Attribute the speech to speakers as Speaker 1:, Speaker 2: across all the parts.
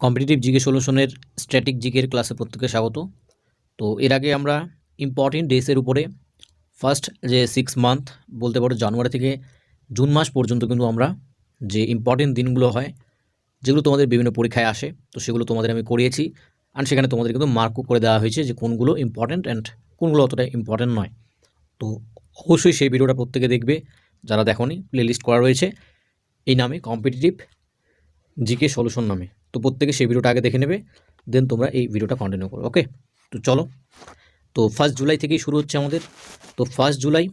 Speaker 1: Competitive GK সলিউশনের static জিকের ক্লাসে প্রত্যেকে স্বাগত। তো এর আগে আমরা ইম্পর্টেন্ট ডেসের উপরে ফার্স্ট যে সিক্স মান্থ বলতে পারো জানুয়ারি থেকে জুন মাস পর্যন্ত কিন্তু আমরা যে ইম্পর্টেন্ট দিনগুলো হয়, যেগুলো তোমাদের বিভিন্ন পরীক্ষায় আসে, তো সেগুলো তোমাদের আমি করিয়েছি। অ্যান্ড সেখানে তোমাদের কিন্তু মার্কও করে দেওয়া হয়েছে যে কোনগুলো ইম্পর্টেন্ট অ্যান্ড কোনগুলো অতটা ইম্পর্টেন্ট নয়। তো অবশ্যই সেই ভিডিওটা প্রত্যেকে দেখবে, যারা দেখোনি প্লেলিস্ট করা রয়েছে। এই নামে কম্পিটিটিভ জিকে সলিউশন নামে। তো প্রত্যেকে সেই ভিডিওটা আগে দেখে নেবে দেন তোমরা এই ভিডিওটা কন্টিনিউ করো ওকে তো চলো। তো ফার্স্ট জুলাই থেকেই শুরু হচ্ছে আমাদের। তো ফার্স্ট জুলাই,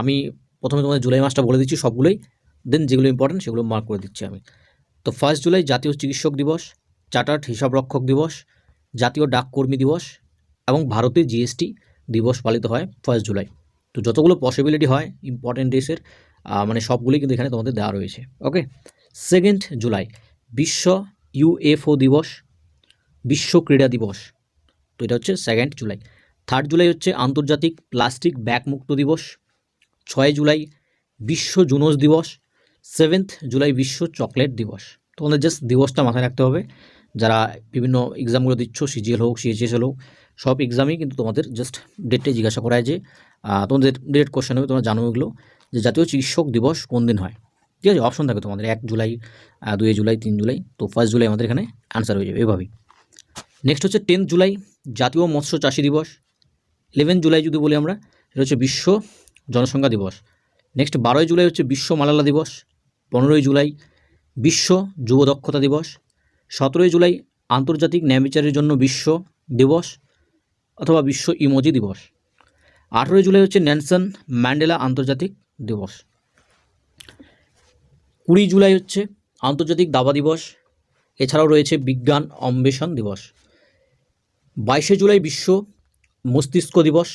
Speaker 1: আমি প্রথমে তোমাদের জুলাই মাসটা বলে দিচ্ছি সবগুলোই দেন যেগুলো ইম্পর্টেন্ট সেগুলো মার্ক করে দিচ্ছি আমি। তো ফার্স্ট জুলাই জাতীয় চিকিৎসক দিবস, চার্টার্ড হিসাবরক্ষক দিবস, জাতীয় ডাককর্মী দিবস, এবং ভারতের জিএসটি দিবস পালিত হয় ফার্স্ট জুলাই। তো যতগুলো পসিবিলিটি হয় ইম্পর্টেন্ট ডেসের মানে সবগুলোই কিন্তু এখানে তোমাদের দেওয়া রয়েছে ওকে সেকেন্ড জুলাই, বিশ্ব ইউএফও দিবস, বিশ্ব ক্রীড়া দিবস, তো এটা হচ্ছে সেকেন্ড জুলাই। থার্ড জুলাই হচ্ছে আন্তর্জাতিক প্লাস্টিক ব্যাগ মুক্ত দিবস, ছয় জুলাই বিশ্ব জুনোস দিবস সেভেন্থ জুলাই বিশ্ব চকলেট দিবস। তোমাদের জাস্ট দিবসটা মাথায় রাখতে হবে। যারা বিভিন্ন এক্সামগুলো দিচ্ছ সিজিএল হোক সিএইচএস হোক, সব এক্সামেই কিন্তু তোমাদের জাস্ট ডেটটাই জিজ্ঞাসা করা যে তোমাদের ডেট কোশ্চেন হবে, তোমরা জানো এগুলো যে জাতীয় চিকিৎসক দিবস কোন দিন হয়। ঠিক আছে অপশন থাকে তোমাদের, এক জুলাই দুই জুলাই, তিন জুলাই, তো ফার্স্ট জুলাই আমাদের এখানে অ্যান্সার হয়ে যাবে এভাবেই। নেক্সট হচ্ছে টেন্থ জুলাই, জাতীয় মৎস্য চাষী দিবস। ইলেভেন জুলাই যদি বলি আমরা, এটা হচ্ছে বিশ্ব জনসংখ্যা দিবস। নেক্সট বারোই জুলাই হচ্ছে বিশ্ব মালালা দিবস। পনেরোই জুলাই বিশ্ব যুব দক্ষতা দিবস। সতেরোই জুলাই আন্তর্জাতিক ন্যায়বিচারের জন্য বিশ্ব দিবস অথবা বিশ্ব ইমোজি দিবস। আঠেরোই জুলাই হচ্ছে ন্যানসন ম্যান্ডেলা আন্তর্জাতিক দিবস। কুড়ি জুলাই হচ্ছে আন্তর্জাতিক দাবা দিবস। এছাড়াও রয়েছে বিজ্ঞান অন্বেষণ দিবস। বাইশে জুলাই বিশ্ব মস্তিষ্ক দিবস।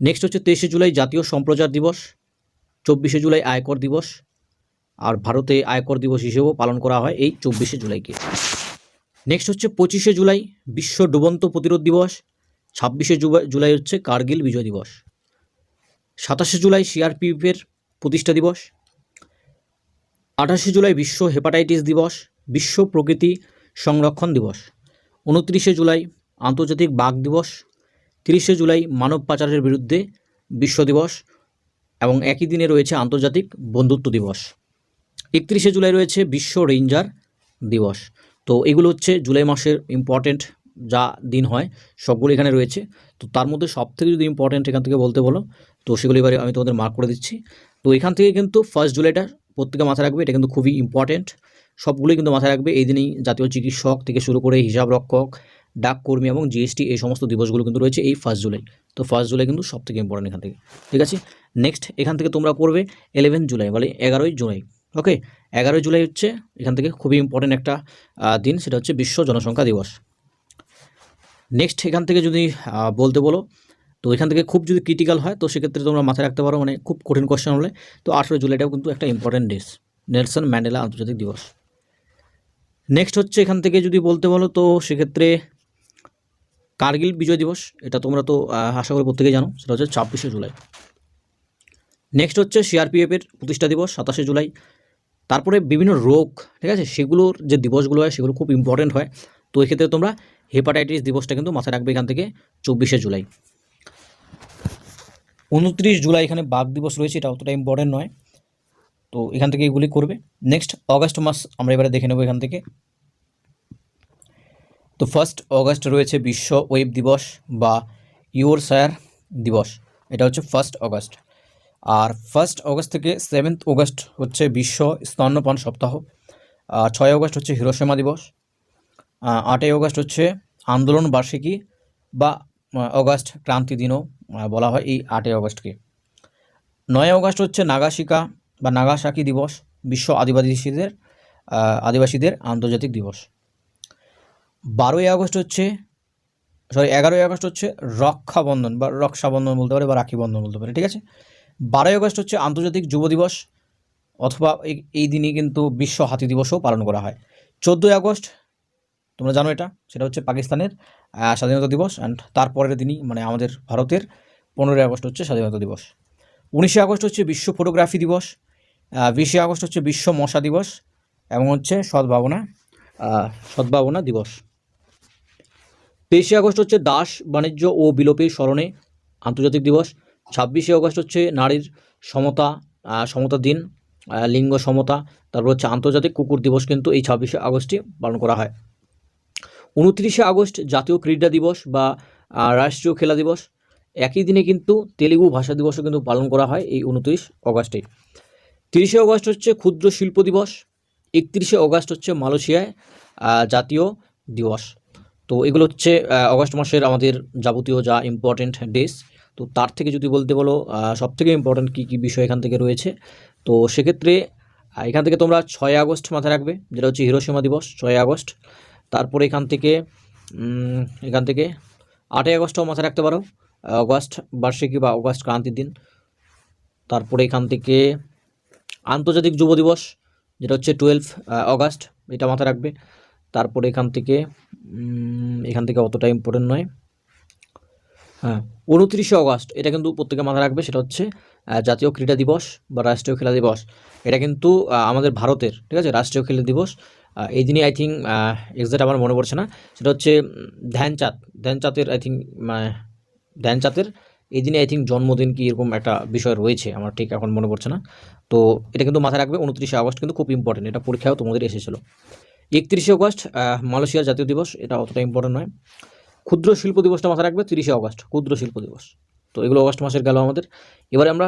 Speaker 1: নেক্সট হচ্ছে তেইশে জুলাই জাতীয় সম্প্রচার দিবস। চব্বিশে জুলাই আয়কর দিবস। আর ভারতে আয়কর দিবস হিসেবেও পালন করা হয় এই চব্বিশে জুলাইকে। নেক্সট হচ্ছে পঁচিশে জুলাই বিশ্ব ডুবন্ত প্রতিরোধ দিবস। ছাব্বিশে জুলাই হচ্ছে কার্গিল বিজয় দিবস। সাতাশে জুলাই সিআরপিএফের প্রতিষ্ঠা দিবস। আঠাশে জুলাই বিশ্ব হেপাটাইটিস দিবস, বিশ্ব প্রকৃতি সংরক্ষণ দিবস। উনত্রিশে জুলাই আন্তর্জাতিক বাঘ দিবস। তিরিশে জুলাই মানব পাচারের বিরুদ্ধে বিশ্ব দিবস এবং একই দিনে রয়েছে আন্তর্জাতিক বন্ধুত্ব দিবস। একত্রিশে জুলাই রয়েছে বিশ্ব রেঞ্জার দিবস। তো এগুলো হচ্ছে জুলাই মাসের ইম্পর্টেন্ট যা দিন হয়, সবগুলো এখানে রয়েছে। তো তার মধ্যে সব থেকে যদি ইম্পর্টেন্ট এখান থেকে বলতে বলো, তো সেগুলো এবারে আমি তোমাদের মার্ক করে দিচ্ছি। তো এখান থেকে কিন্তু ফার্স্ট জুলাইটা প্রত্যেকে মাথায় রাখবে, এটা কিন্তু খুবই ইম্পর্টেন্ট সবগুলোই কিন্তু মাথায় রাখবে। এই দিনেই জাতীয় চিকিৎসক থেকে শুরু করে হিসাব রক্ষক ডাককর্মী এবং জিএসটি এই সমস্ত দিবসগুলো কিন্তু রয়েছে এই ফার্স্ট জুলাই তো ফার্স্ট জুলাই কিন্তু সব থেকে ইম্পর্টেন্ট এখান থেকে। ঠিক আছে? নেক্সট এখান থেকে তোমরা পড়বে ইলেভেন জুলাই বলে এগারোই জুলাই ওকে এগারোই জুলাই হচ্ছে এখান থেকে খুবই ইম্পর্টেন্ট একটা দিন, সেটা হচ্ছে বিশ্ব জনসংখ্যা দিবস। নেক্সট এখান থেকে যদি বলতে বলো তো এখান থেকে খুব যদি ক্রিটিক্যাল হয়, তো সেক্ষেত্রে তোমরা মাথায় রাখতে পারো মানে খুব কঠিন কোশ্চেন হলে। তো আঠেরো জুলাইটাও কিন্তু একটা ইম্পর্টেন্ট ডেস নেলসন ম্যান্ডেলা আন্তর্জাতিক দিবস। নেক্সট হচ্ছে এখান থেকে যদি বলতে বলো, তো সেক্ষেত্রে কার্গিল বিজয় দিবস, এটা তোমরা তো আশা করি প্রত্যেকেই জানো, সেটা হচ্ছে ছাব্বিশে জুলাই। নেক্সট হচ্ছে সিআরপিএফের প্রতিষ্ঠা দিবস, সাতাশে জুলাই। তারপরে বিভিন্ন রোগ, ঠিক আছে? সেগুলোর যে দিবসগুলো হয়, সেগুলো খুব ইম্পর্টেন্ট হয়। তো এক্ষেত্রে তোমরা হেপাটাইটিস দিবসটা কিন্তু মাথায় রাখবে এখান থেকে চব্বিশে জুলাই। উনত্রিশ জুলাই এখানে বাঘ দিবস রয়েছে, এটা অতটা ইম্পর্টেন্ট নয়। তো এখান থেকে এগুলি করবে। নেক্সট অগাস্ট মাস, আমরা এবারে দেখে নেব এখান থেকে। তো ফার্স্ট অগাস্ট রয়েছে বিশ্ব ওয়েব দিবস বা ইউর সায়ার দিবস, এটা হচ্ছে ফার্স্ট অগাস্ট আর ফার্স্ট অগস্ট থেকে সেভেন্থ অগস্ট হচ্ছে বিশ্ব স্তন্যপান সপ্তাহ। আর ছয় অগস্ট হচ্ছে হিরোসীমা দিবস। আটই অগস্ট হচ্ছে আন্দোলন বার্ষিকী বা অগাস্ট ক্রান্তি দিনও বলা হয় এই আটই অগস্টকে। নয় অগস্ট হচ্ছে নাগাশিকা বা নাগাসাকি দিবস, বিশ্ব আদিবাসীদের আদিবাসীদের আন্তর্জাতিক দিবস। বারোই আগস্ট হচ্ছে সরি এগারোই আগস্ট হচ্ছে রক্ষাবন্ধন বা রক্ষাবন্ধন বলতে পারে বা রাখি বন্ধন বলতে পারে, ঠিক আছে? বারোই আগস্ট হচ্ছে আন্তর্জাতিক যুব দিবস, অথবা এই দিনই কিন্তু বিশ্ব হাতি দিবসও পালন করা হয়। চোদ্দোই আগস্ট তোমরা জানো এটা, সেটা হচ্ছে পাকিস্তানের স্বাধীনতা দিবস অ্যান্ড তারপরের দিনই মানে আমাদের ভারতের পনেরোই আগস্ট হচ্ছে স্বাধীনতা দিবস। উনিশে আগস্ট হচ্ছে বিশ্ব ফটোগ্রাফি দিবস বিশে আগস্ট হচ্ছে বিশ্ব মশা দিবস এবং হচ্ছে সদ্ভাবনা সদ্ভাবনা দিবস। তেইশে আগস্ট হচ্ছে দাস, বাণিজ্য ও বিলোপের স্মরণে আন্তর্জাতিক দিবস। ছাব্বিশে আগস্ট হচ্ছে নারীর সমতা সমতা দিন লিঙ্গ সমতা, তারপর হচ্ছে আন্তর্জাতিক কুকুর দিবস কিন্তু এই ছাব্বিশে আগস্টে পালন করা হয়। উনত্রিশে আগস্ট জাতীয় ক্রীড়া দিবস বা রাষ্ট্রীয় খেলা দিবস। একই দিনে কিন্তু তেলেগু ভাষা দিবসও কিন্তু পালন করা হয় এই উনত্রিশ অগস্টে। তিরিশে অগস্ট হচ্ছে ক্ষুদ্র শিল্প দিবস, একত্রিশে অগস্ট হচ্ছে মালয়েশিয়ায় জাতীয় দিবস। তো এগুলো হচ্ছে অগস্ট মাসের আমাদের যাবতীয় যা ইম্পর্টেন্ট ডেস তো তার থেকে যদি বলতে বলো সব থেকে ইম্পর্টেন্ট কী কী বিষয় এখান থেকে রয়েছে? তো সেক্ষেত্রে এখান থেকে তোমরা ছয় আগস্ট মাথায় রাখবে, যেটা হচ্ছে হিরোসীমা দিবস, ছয় আগস্ট। তারপরে এখান থেকে এখান থেকে আটই আগস্টও মাথায় রাখতে পারো অগস্ট বার্ষিকী বা অগস্ট ক্রান্তির দিন। তারপরে এখান থেকে আন্তর্জাতিক যুব দিবস, যেটা হচ্ছে টুয়েলভ অগাস্ট এটা মাথায় রাখবে। তারপরে এখান থেকে এখান থেকে অতটা ইম্পর্টেন্ট নয়। হ্যাঁ উনত্রিশে অগস্ট এটা কিন্তু প্রত্যেকে মাথায় রাখবে, সেটা হচ্ছে জাতীয় ক্রীড়া দিবস বা রাষ্ট্রীয় খেলা দিবস। এটা কিন্তু আমাদের ভারতের, ঠিক আছে, রাষ্ট্রীয় খেলা দিবস। এই দিনই আই থিঙ্ক এক্সাক্ট আমার মনে পড়ছে না। সেটা হচ্ছে ধ্যানচাঁদ ধ্যানচাঁদের আই থিঙ্ক ধ্যানচাঁদের এই দিনে আই থিঙ্ক জন্মদিন কি এরকম একটা বিষয় রয়েছে, আমার ঠিক এখন মনে পড়ছে না। তো এটা কিন্তু মাথায় রাখবে, উনত্রিশে আগস্ট কিন্তু খুব ইম্পর্টেন্ট এটা পরীক্ষাও তোমাদের এসেছিল। একত্রিশে অগস্ট মালয়েশিয়ার জাতীয় দিবস, এটা অতটা ইম্পর্টেন্ট নয়। ক্ষুদ্র শিল্প দিবসটা মাথায় রাখবে, তিরিশে অগস্ট ক্ষুদ্র শিল্প দিবস। তো এগুলো অগস্ট মাসের গেল আমাদের। এবারে আমরা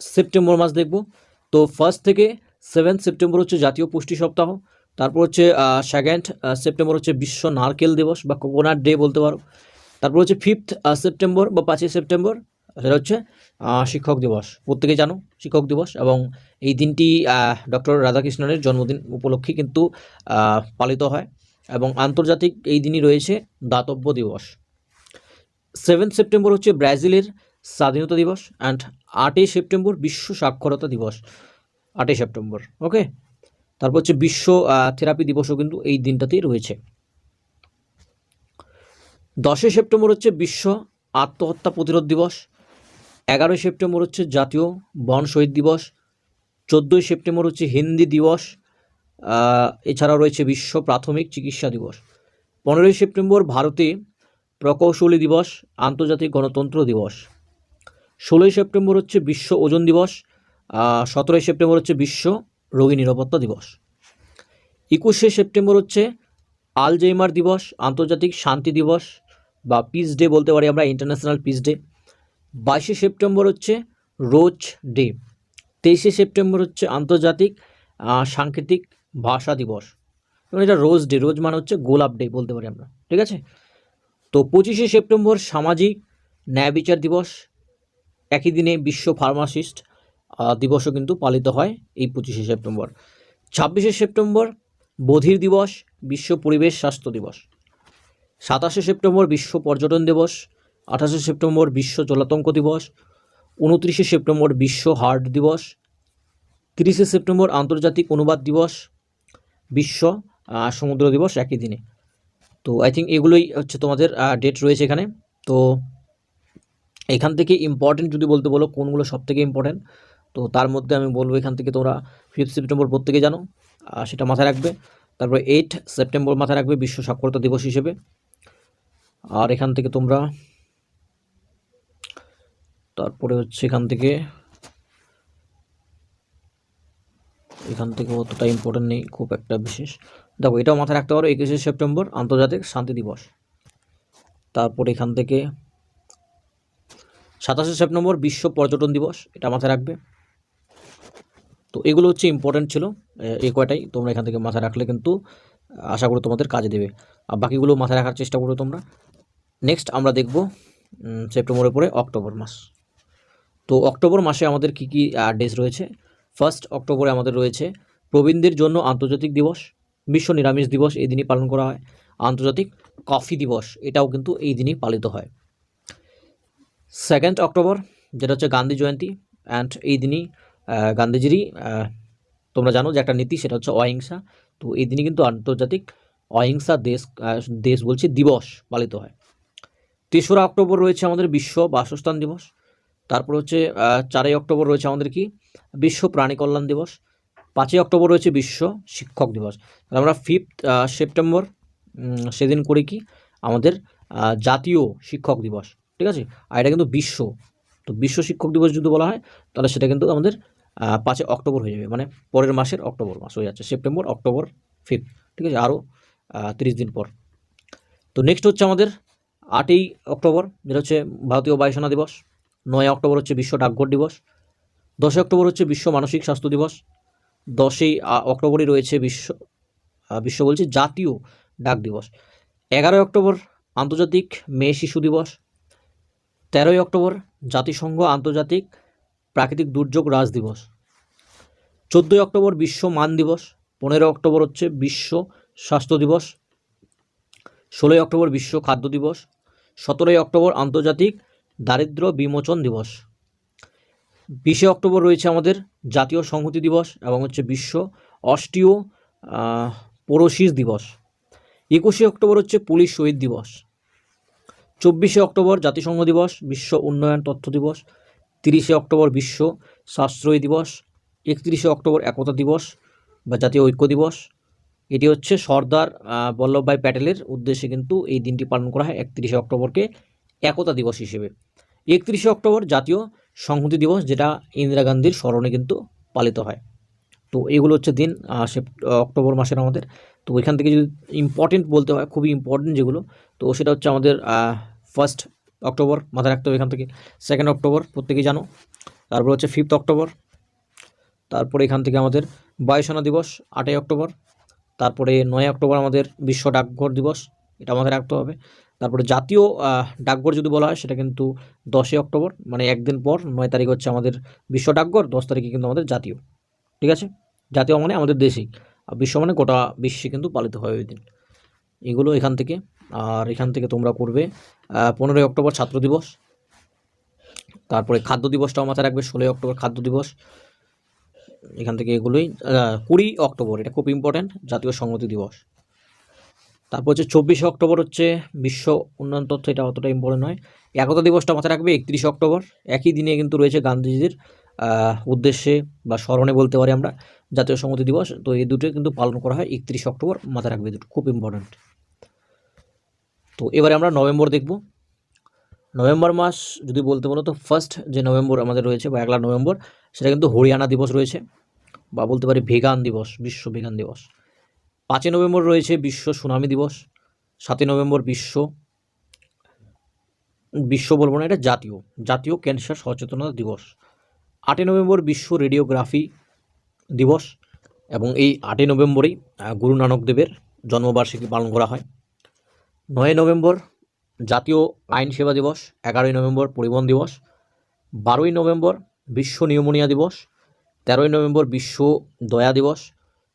Speaker 1: সেপ্টেম্বর মাস দেখব। তো ফার্স্ট থেকে সেভেন্থ সেপ্টেম্বর হচ্ছে জাতীয় পুষ্টি সপ্তাহ। তারপর হচ্ছে সেকেন্ড সেপ্টেম্বর হচ্ছে বিশ্ব নারকেল দিবস বা কোকোনাট ডে বলতে পারো। তারপর হচ্ছে ফিফথ সেপ্টেম্বর বা পাঁচই সেপ্টেম্বর সেটা হচ্ছে শিক্ষক দিবস। প্রত্যেকে জানো, শিক্ষক দিবস এবং এই দিনটি ডক্টর রাধাকৃষ্ণনের জন্মদিন উপলক্ষে কিন্তু পালিত হয় এবং আন্তর্জাতিক এই দিনই রয়েছে দাতব্য দিবস। সেভেন্থ সেপ্টেম্বর হচ্ছে ব্রাজিলের স্বাধীনতা দিবস অ্যান্ড আটই সেপ্টেম্বর বিশ্ব সাক্ষরতা দিবস। আটই সেপ্টেম্বর ওকে তারপর হচ্ছে বিশ্ব থেরাপি দিবসও কিন্তু এই দিনটাতেই রয়েছে। দশই সেপ্টেম্বর হচ্ছে বিশ্ব আত্মহত্যা প্রতিরোধ দিবস, এগারোই সেপ্টেম্বর হচ্ছে জাতীয় বন শহীদ দিবস, চোদ্দোই সেপ্টেম্বর হচ্ছে হিন্দি দিবস এছাড়াও রয়েছে বিশ্ব প্রাথমিক চিকিৎসা দিবস। পনেরোই সেপ্টেম্বর ভারতে প্রকৌশলী দিবস, আন্তর্জাতিক গণতন্ত্র দিবস। ষোলোই সেপ্টেম্বর হচ্ছে বিশ্ব ওজন দিবস সতেরোই সেপ্টেম্বর হচ্ছে বিশ্ব রোগী নিরাপত্তা দিবস। একুশে সেপ্টেম্বর হচ্ছে আলজেইমার দিবস, আন্তর্জাতিক শান্তি দিবস বা পিস ডে বলতে পারি আমরা, ইন্টারন্যাশনাল পিস ডে। বাইশে সেপ্টেম্বর হচ্ছে রোজ ডে। তেইশে সেপ্টেম্বর হচ্ছে আন্তর্জাতিক সাংকেতিক ভাষা দিবস। এবং এটা রোজ ডে, রোজ মানে হচ্ছে গোলাপ ডে বলতে পারি আমরা, ঠিক আছে? তো পঁচিশে সেপ্টেম্বর সামাজিক ন্যায় বিচার দিবস, একই দিনে বিশ্ব ফার্মাসিস্ট দিবসও কিন্তু পালিত হয় এই পঁচিশে সেপ্টেম্বর। ছাব্বিশে সেপ্টেম্বর বধির দিবস, বিশ্ব পরিবেশ স্বাস্থ্য দিবস। সাতাশে সেপ্টেম্বর বিশ্ব পর্যটন দিবস, আঠাশে সেপ্টেম্বর বিশ্ব জলাতঙ্ক দিবস, উনত্রিশে সেপ্টেম্বর বিশ্ব হার্ট দিবস, তিরিশে সেপ্টেম্বর আন্তর্জাতিক অনুবাদ দিবস, বিশ্ব সমুদ্র দিবস একই দিনে। তো আই থিঙ্ক এগুলোই হচ্ছে তোমাদের ডেট রয়েছে এখানে। তো এখান থেকে ইম্পর্টেন্ট যদি বলতে বলো কোনগুলো সব থেকে ইম্পর্টেন্ট তো তার মধ্যে আমি বলব এখান থেকে তোমরা ফিফথ সেপ্টেম্বর প্রত্যেকে জানো আহ, সেটা মাথায় রাখবে। তারপরে এইট সেপ্টেম্বর মাথায় রাখবে বিশ্ব সাক্ষরতা দিবস হিসেবে। আর এখান থেকে তোমরা তারপরে হচ্ছে এখান থেকে এখান থেকে অতটা ইম্পর্টেন্ট নেই খুব একটা বিশেষ। দেখো এটাও মাথায় রাখতে পারো একুশে সেপ্টেম্বর আন্তর্জাতিক শান্তি দিবস। তারপর এখান থেকে সাতাশে সেপ্টেম্বর বিশ্ব পর্যটন দিবস এটা মাথায় রাখবে। তো এগুলো হচ্ছে ইম্পর্টেন্ট ছিল, এ- এই কয়টাই তোমরা এখান থেকে মাথায় রাখলে কিন্তু, আশা করি তোমাদের কাজে দেবে। আর বাকিগুলো মাথায় রাখার চেষ্টা করো তোমরা। নেক্সট আমরা দেখব সেপ্টেম্বরের পরে অক্টোবর মাস। তো অক্টোবর মাসে আমাদের কি কি ডেজ রয়েছে? ফার্স্ট অক্টোবরে আমাদের রয়েছে প্রবীণদের জন্য আন্তর্জাতিক দিবস, বিশ্ব নিরামিষ দিবস এই দিনই পালন করা হয়। আন্তর্জাতিক কফি দিবস, এটাও কিন্তু এই দিনই পালিত হয়। সেকেন্ড অক্টোবর যেটা হচ্ছে গান্ধী জয়ন্তী অ্যান্ড এই দিনই গান্ধীজিরই তোমরা জানো যে একটা নীতি, সেটা হচ্ছে অহিংসা। তো এই দিনই কিন্তু আন্তর্জাতিক অহিংসা দেশ দেশ বলছি দিবস পালিত হয়। তেসরা অক্টোবর রয়েছে আমাদের বিশ্ব বাসস্থান দিবস। তারপর হচ্ছে চারই অক্টোবর রয়েছে আমাদের কি? বিশ্ব প্রাণী কল্যাণ দিবস। পাঁচই অক্টোবর রয়েছে বিশ্ব শিক্ষক দিবস। আমরা ফিফথ সেপ্টেম্বর সেদিন করি কি? আমাদের জাতীয় শিক্ষক দিবস। ঠিক আছে? আর এটা কিন্তু বিশ্ব। তো বিশ্ব শিক্ষক দিবস যদি বলা হয়, তাহলে সেটা কিন্তু আমাদের পাঁচে অক্টোবর হয়ে যাবে। মানে পরের মাসের অক্টোবর মাস হয়ে যাচ্ছে, সেপ্টেম্বর, অক্টোবর ফিফথ ঠিক আছে, আরও তিরিশ দিন পর। তো নেক্সট হচ্ছে আমাদের আটই অক্টোবর, যেটা হচ্ছে ভারতীয় বায়ুসেনা দিবস। নয় অক্টোবর হচ্ছে বিশ্ব ডাকঘর দিবস। দশই অক্টোবর হচ্ছে বিশ্ব মানসিক স্বাস্থ্য দিবস। দশই অক্টোবরই রয়েছে বিশ্ব বিশ্ব বলছি জাতীয় ডাক দিবস। এগারোই অক্টোবর আন্তর্জাতিক মেয়ে শিশু দিবস। তেরোই অক্টোবর জাতিসংঘ আন্তর্জাতিক প্রাকৃতিক দুর্যোগ রাজ দিবস। চোদ্দোই অক্টোবর বিশ্ব মান দিবস পনেরো অক্টোবর হচ্ছে বিশ্ব স্বাস্থ্য দিবস, ষোলোই অক্টোবর বিশ্ব খাদ্য দিবস, সতেরোই অক্টোবর আন্তর্জাতিক দারিদ্র বিমোচন দিবস। বিশে অক্টোবর রয়েছে আমাদের জাতীয় সংহতি দিবস এবং হচ্ছে বিশ্ব অস্টিও পোরোসিস দিবস। একুশে অক্টোবর হচ্ছে পুলিশ শহীদ দিবস। চব্বিশে অক্টোবর জাতিসংঘ দিবস, বিশ্ব উন্নয়ন তথ্য দিবস, তিরিশে অক্টোবর বিশ্ব সাশ্রয়ী দিবস, একত্রিশে অক্টোবর একতা দিবস বা জাতীয় ঐক্য দিবস। এটি হচ্ছে সর্দার বল্লভভাই প্যাটেলের উদ্দেশ্যে কিন্তু এই দিনটি পালন করা হয়, একত্রিশে অক্টোবরকে একতা দিবস হিসেবে। একত্রিশে অক্টোবর জাতীয় সংহতি দিবস, যেটা ইন্দিরা গান্ধীর স্মরণে কিন্তু পালিত হয়। তো এগুলো হচ্ছে দিন অক্টোবর মাসের আমাদের। তো ওইখান থেকে যদি ইম্পর্টেন্ট বলতে হয়, খুবই ইম্পর্টেন্ট যেগুলো তো সেটা হচ্ছে আমাদের ফার্স্ট অক্টোবর, মাথায় রাখতে হবে এখান থেকে। সেকেন্ড অক্টোবর প্রত্যেকেই জানো। তারপর হচ্ছে ফিফথ অক্টোবর। তারপরে এখান থেকে আমাদের বায়ুসেনা দিবস, আটই অক্টোবর। তারপরে নয় অক্টোবর আমাদের বিশ্ব ডাকঘর দিবস, এটা আমাদের রাখতে হবে। তারপরে জাতীয় ডাকঘর যদি বলা হয়, সেটা কিন্তু দশই অক্টোবর মানে একদিন পর নয় তারিখ হচ্ছে আমাদের বিশ্ব ডাকঘর, দশ তারিখে কিন্তু আমাদের জাতীয়। ঠিক আছে? জাতীয় মানে আমাদের দেশেই। আর বিশ্ব মানে গোটা বিশ্বে কিন্তু পালিত হয় ওই দিন। এগুলো এখান থেকে। আর এখান থেকে তোমরা করবে পনেরোই অক্টোবর ছাত্র দিবস। তারপরে খাদ্য দিবসটাও মাথায় রাখবে, ষোলোই অক্টোবর খাদ্য দিবস। এখান থেকে এগুলোই কুড়ি অক্টোবর, এটা খুব ইম্পর্ট্যান্ট জাতীয় সংহতি দিবস। তারপর হচ্ছে চব্বিশে অক্টোবর হচ্ছে বিশ্ব উন্নয়ন তথ্য, এটা অতটা ইম্পর্টেন্ট নয়। একতা দিবসটা মাথায় রাখবে, একত্রিশে অক্টোবর। একই দিনে কিন্তু রয়েছে গান্ধীজির উদ্দেশ্যে বা স্মরণে বলতে পারি আমরা, জাতীয় সংহতি দিবস। তো এই দুটো কিন্তু পালন করা হয়, একত্রিশে অক্টোবর মাথায় রাখবে দুটো খুব ইম্পর্ট্যান্ট তো এবারে আমরা নভেম্বর দেখব। নভেম্বর মাস যদি বলতে বলো তো ফার্স্ট যে নভেম্বর আমাদের রয়েছে বা একলা নভেম্বর, সেটা কিন্তু হরিয়ানা দিবস রয়েছে বা বলতে পারি ভেগান দিবস, বিশ্ব ভেগান দিবস। পাঁচই নভেম্বর রয়েছে বিশ্ব সুনামি দিবস, সাতই নভেম্বর বিশ্ব বিশ্ব বলব না এটা জাতীয় জাতীয় ক্যান্সার সচেতনতা দিবস। আটই নভেম্বর বিশ্ব রেডিওগ্রাফি দিবস এবং এই আটই নভেম্বরেই গুরু নানক দেবের জন্মবার্ষিকী পালন করা হয়। নয় নভেম্বর জাতীয় আইন সেবা দিবস, এগারোই নভেম্বর পরিবহন দিবস, বারোই নভেম্বর বিশ্ব নিউমোনিয়া দিবস, তেরোই নভেম্বর বিশ্ব দয়া দিবস,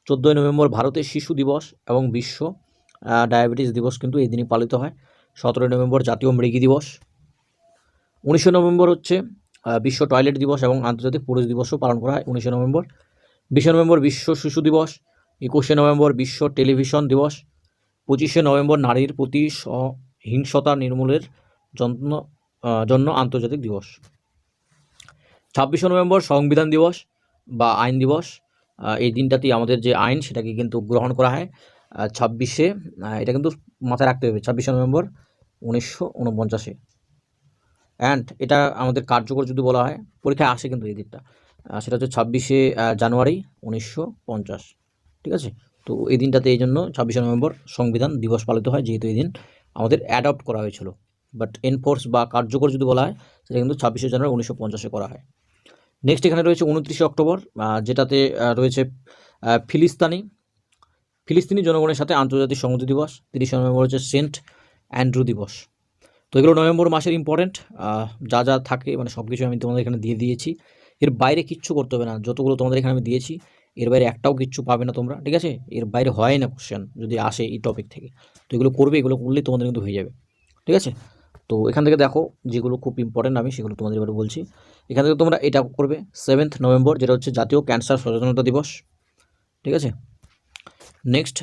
Speaker 1: চোদ্দোই নভেম্বর ভারতের শিশু দিবস এবং বিশ্ব ডায়াবেটিস দিবস কিন্তু এই দিনই পালিত হয়। সতেরোই নভেম্বর জাতীয় মৃগী দিবস। উনিশে নভেম্বর হচ্ছে বিশ্ব টয়লেট দিবস এবং আন্তর্জাতিক পুরুষ দিবসও পালন করা হয় উনিশে নভেম্বর। বিশে নভেম্বর বিশ্ব শিশু দিবস, একুশে নভেম্বর বিশ্ব টেলিভিশন দিবস পঁচিশে নভেম্বর নারীর প্রতি সহিংসতা নির্মূলের আহ, জন্য আন্তর্জাতিক দিবস। ছাব্বিশে নভেম্বর সংবিধান দিবস বা আইন দিবস। এই দিনটাতেই আমাদের যে আইন সেটাকে কিন্তু গ্রহণ করা হয়। ছাব্বিশে এটা কিন্তু মাথায় রাখতে হবে ছাব্বিশে নভেম্বর উনিশশো উনপঞ্চাশে। অ্যান্ড এটা আমাদের কার্যকর যদি বলা হয় পরীক্ষায় আসে কিন্তু এই দিকটা সেটা হচ্ছে ছাব্বিশে জানুয়ারি উনিশশো পঞ্চাশ। ঠিক আছে? তো এই দিনটাতে এই জন্য ছাব্বিশে নভেম্বর সংবিধান দিবস পালিত হয়, যেহেতু এই দিন আমাদের অ্যাডপ্ট করা হয়েছিল। বাট এনফোর্স বা কার্যকর যদি বলা হয়, সেটা কিন্তু ছাব্বিশে জানুয়ারি উনিশশো পঞ্চাশে করা হয়। নেক্সট এখানে রয়েছে উনত্রিশে অক্টোবর যেটাতে রয়েছে ফিলিস্তানি। ফিলিস্তিনি জনগণের সাথে আন্তর্জাতিক সংহতি দিবস, তিরিশে নভেম্বর হচ্ছে সেন্ট অ্যান্ড্রু দিবস। তো এগুলো নভেম্বর মাসের ইম্পর্টেন্ট যা যা থাকে মানে সব কিছু আমি তোমাদের এখানে দিয়ে দিয়েছি। এর বাইরে কিচ্ছু করতে হবে না, যতগুলো তোমাদের এখানে আমি দিয়েছি এর বাইরে একটাও কিচ্ছু পাবে না তোমরা, ঠিক আছে? এর বাইরে হয় না কোশ্চেন যদি আসে এই টপিক থেকে। তো এগুলো করবে, এগুলো করলেই তোমাদের কিন্তু হয়ে যাবে, ঠিক আছে? তো এখান থেকে দেখো যেগুলো খুব ইম্পর্টেন্ট আমি, সেগুলো তোমাদের এবারে বলছি। এখান থেকে তোমরা এটা করবে সেভেন্থ নভেম্বর যেটা হচ্ছে জাতীয় ক্যান্সার সচেতনতা দিবস, ঠিক আছে? নেক্সট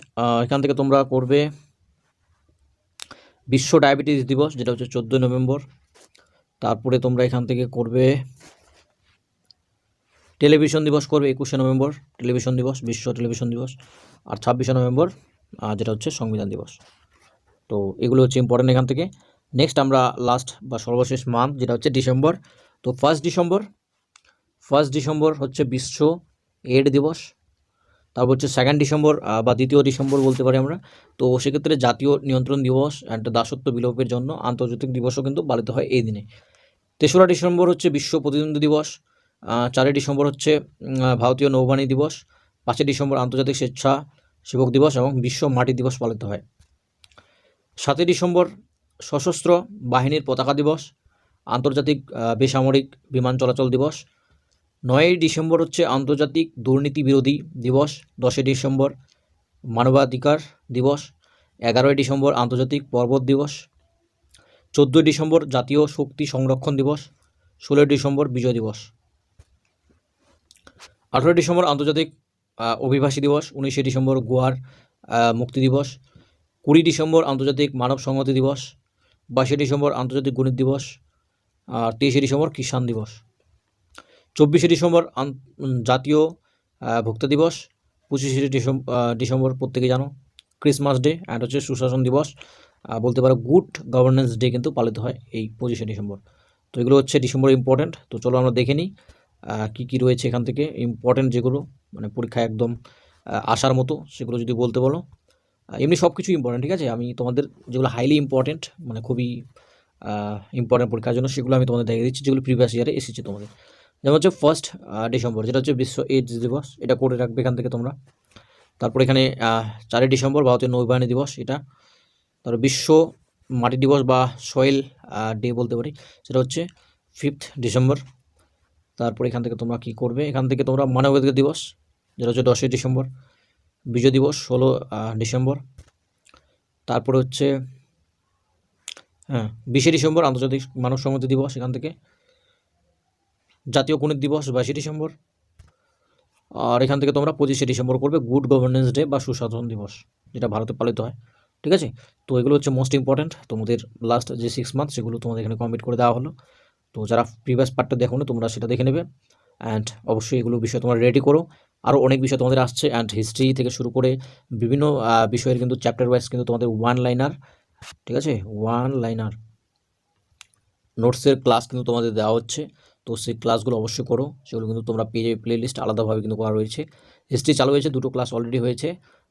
Speaker 1: এখান থেকে তোমরা করবে বিশ্ব ডায়াবেটিস দিবস, যেটা হচ্ছে চোদ্দোই নভেম্বর তারপরে তোমরা এখান থেকে করবে টেলিভিশন দিবস করবে একুশে নভেম্বর, টেলিভিশন দিবস, বিশ্ব টেলিভিশন দিবস, আর ছাব্বিশে নভেম্বর যেটা হচ্ছে সংবিধান দিবস। তো এগুলো হচ্ছে ইম্পর্টেন্ট এখান থেকে। নেক্সট আমরা লাস্ট বা সর্বশেষ মান্থ যেটা হচ্ছে ডিসেম্বর। তো ফার্স্ট ডিসেম্বর ফার্স্ট ডিসেম্বর হচ্ছে বিশ্ব এড দিবস। তারপর হচ্ছে সেকেন্ড ডিসেম্বর বা দ্বিতীয় ডিসেম্বর বলতে পারি আমরা। তো সেক্ষেত্রে জাতীয় নিয়ন্ত্রণ দিবস অ্যান্ড দাসত্ব বিলোপের জন্য আন্তর্জাতিক দিবসও কিন্তু পালিত হয় এই দিনে। তেসরা ডিসেম্বর হচ্ছে বিশ্ব প্রতিদ্বন্দ্বী দিবস। চারই ডিসেম্বর হচ্ছে ভারতীয় নৌবাহিনী দিবস, পাঁচই ডিসেম্বর আন্তর্জাতিক স্বেচ্ছা সেবক দিবস এবং বিশ্ব মাটি দিবস পালিত হয়। সাতই ডিসেম্বর সশস্ত্র বাহিনীর পতাকা দিবস, আন্তর্জাতিক বেসামরিক বিমান চলাচল দিবস। নয়ই ডিসেম্বর হচ্ছে আন্তর্জাতিক দুর্নীতি বিরোধী দিবস, দশই ডিসেম্বর মানবাধিকার দিবস, এগারোই ডিসেম্বর আন্তর্জাতিক পর্বত দিবস, চোদ্দোই ডিসেম্বর জাতীয় শক্তি সংরক্ষণ দিবস, ষোলোই ডিসেম্বর বিজয় দিবস। আঠেরোই ডিসেম্বর আন্তর্জাতিক অভিবাসী দিবস, উনিশে ডিসেম্বর গোয়ার মুক্তি দিবস, কুড়ি ডিসেম্বর আন্তর্জাতিক মানব সংহতি দিবস, বাইশে ডিসেম্বর আন্তর্জাতিক গণিত দিবস, আর তেইশে ডিসেম্বর কিষাণ দিবস। চব্বিশে ডিসেম্বর জাতীয় ভোক্তা দিবস, পঁচিশে ডিসেম্বর ডিসেম্বর প্রত্যেকে জানো, ক্রিসমাস ডে অ্যান্ড হচ্ছে সুশাসন দিবস। বলতে পারো গুড গভর্নেন্স ডে কিন্তু পালিত হয় এই পঁচিশে ডিসেম্বর। তো এগুলো হচ্ছে ডিসেম্বর ইম্পর্ট্যান্ট তো চলো আমরা দেখে নিই। কী কী রয়েছে এখান থেকে? ইম্পর্ট্যান্ট যেগুলো মানে পরীক্ষায় একদম আসার মতো সেগুলো যদি বলতে বলো। এমনি সব কিছু ইম্পর্ট্যান্ট ঠিক আছে? আমি তোমাদের যেগুলো হাইলি ইম্পর্ট্যান্ট মানে খুবই ইম্পর্টেন্ট পরীক্ষার জন্য সেগুলো আমি তোমাদের দেখিয়ে দিচ্ছি, যেগুলো প্রিভিয়াস ইয়ারে এসেছে তোমাদের। যেমন হচ্ছে ফার্স্ট ডিসেম্বর যেটা হচ্ছে বিশ্ব এইডস দিবস, এটা করে রাখবে এখান থেকে তোমরা। তারপর এখানে চারই ডিসেম্বর ভারতীয় নৌবাহিনী দিবস, এটা। তারপর বিশ্ব মাটি দিবস বা সয়েল ডে বলতে পারি, সেটা হচ্ছে ফিফথ ডিসেম্বর তারপর এখান থেকে তোমরা কি করবে? এখান থেকে তোমরা মানবাধিকার দিবস, যেটা হচ্ছে দশই ডিসেম্বর, বিজয় দিবস, ষোলো ডিসেম্বর। তারপরে হচ্ছে হ্যাঁ বিশে ডিসেম্বর আন্তর্জাতিক মানব সংহতি দিবস এখান থেকে। জাতীয় গণিত দিবস বাইশে ডিসেম্বর। আর এখান থেকে তোমরা পঁচিশে ডিসেম্বর করবে গুড গভর্নেন্স ডে বা সুশাসন দিবস, যেটা ভারতে পালিত হয়। ঠিক আছে? তো এগুলো হচ্ছে মোস্ট ইম্পর্ট্যান্ট তোমাদের লাস্ট যে সিক্স মান্থ সেগুলো তোমাদের এখানে কমপ্লিট করে দেওয়া হলো। তো যারা প্রিভিয়াস পার্টটা দেখো না তোমরা সেটা দেখে নেবে। অ্যান্ড অবশ্যই এগুলো বিষয় তোমরা রেডি করো। আরও অনেক বিষয় তোমাদের আসছে। অ্যান্ড হিস্ট্রি থেকে শুরু করে বিভিন্ন বিষয়ের কিন্তু চ্যাপ্টার ওয়াইজ কিন্তু তোমাদের ওয়ান লাইনার ঠিক আছে? ওয়ান লাইনার নোটসের ক্লাস কিন্তু তোমাদের দেওয়া হচ্ছে। তো সেই ক্লাসগুলো অবশ্যই করো। সেগুলো কিন্তু তোমরা পেয়ে প্লে লিস্ট আলাদাভাবে কিন্তু করা রয়েছে। হিস্ট্রি চালু হয়েছে, দুটো ক্লাস অলরেডি হয়েছে।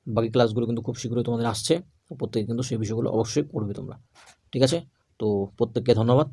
Speaker 1: বাকি ক্লাসগুলো কিন্তু খুব শীঘ্রই তোমাদের আসছে। প্রত্যেকে কিন্তু সেই বিষয়গুলো অবশ্যই করবে তোমরা। ঠিক আছে? তো প্রত্যেককে ধন্যবাদ।